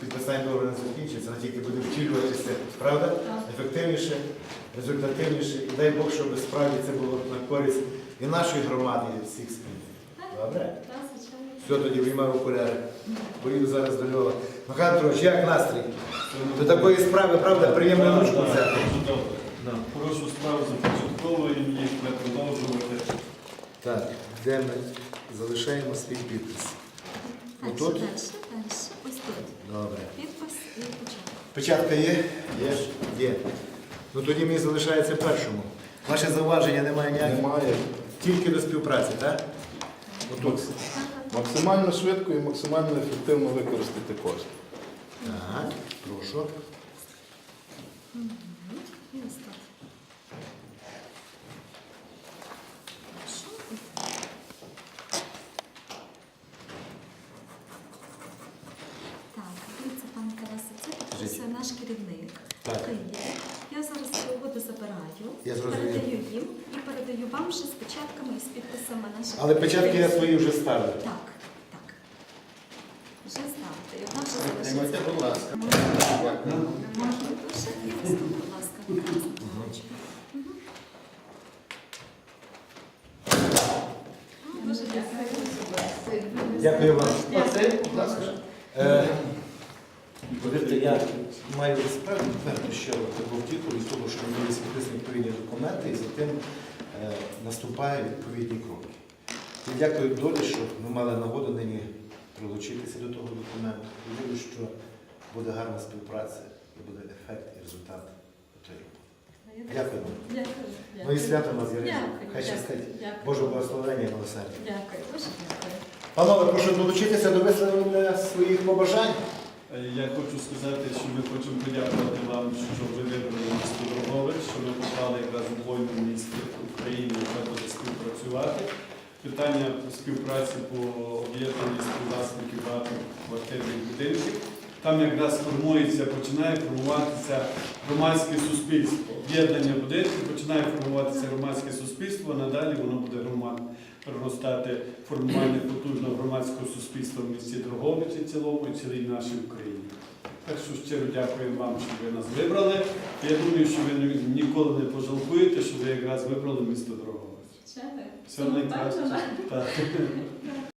Підписання договору не закінчиться, вона тільки буде втілюватися, правда? Ефективніше, результативніше. І дай Бог, щоб справді це було на користь і нашої громади, і всіх спільних. Добре? Все, тоді виймаю окуляри. Поїду зараз до Львова. Михайло Петрович, як настрій? До такої справи, правда, приємно ручку взяти. Да. Хорошу справу започатковуємо їх, не продовжувати. Так, де ми залишаємо свій підпис? Дальше, Отут? дальше, дальше. Ось тут. Добре. Підпис і початок. Печатка є? Є. Є. Ну тоді мені залишається першому. Ваше зауваження немає ніяких? Немає. Тільки до співпраці, так? Отут. Максимально швидко і максимально ефективно використати кошти. Так, прошу. І ось тут. Хорошо. Так, дивіться, пане Тарасе, це наш керівник. Так. Я зараз угоду забираю, Я зрозумів. передаю їм і передаю вам вже з печатками і з підписами наших. Але печатки я свої вже ставлю. Так, так. Вже ставте. І одна вже залишиться. будь ласка. Можна дуже і ось тут, будь ласка. Мгм. Дуже дякую. Дякую вам. Будь ласка. Е, Повірте, я маю справді твердо ще таку втіху від того, що мені підписані відповідні документи і за тим е, наступають відповідні кроки. І дякую долі, що ми мали нагоду нині прилучитися до того документу. Вірю, що буде гарна співпраця і буде ефект і результат тої роботи. Дякую вам. Дякую. Ну і свято вас. Дякую. Хай щастить. Боже благословення і милосердя. Дякую. Дуже дякую. Панове, прошу долучитися до висловлення своїх побажань. Е, Я хочу сказати, що ми хочемо подякувати вам, що ви вибрали місто Дрогович, що ви попали якраз у двойне місце України, яке буде співпрацювати. Питання співпраці по об'єднанні співвласників багатоквартирних будинків. Там якраз формується, починає формуватися громадське суспільство. Об'єднання будинків починає формуватися громадське суспільство, а надалі воно буде громад проростати формування потужного громадського суспільства в місті Дрогобичі цілому і цілій нашій Україні. Так що щиро дякуємо вам, що ви нас вибрали. Я думаю, що ви ніколи не пожалкуєте, що ви якраз вибрали місто Дрогобич. Все найкраще.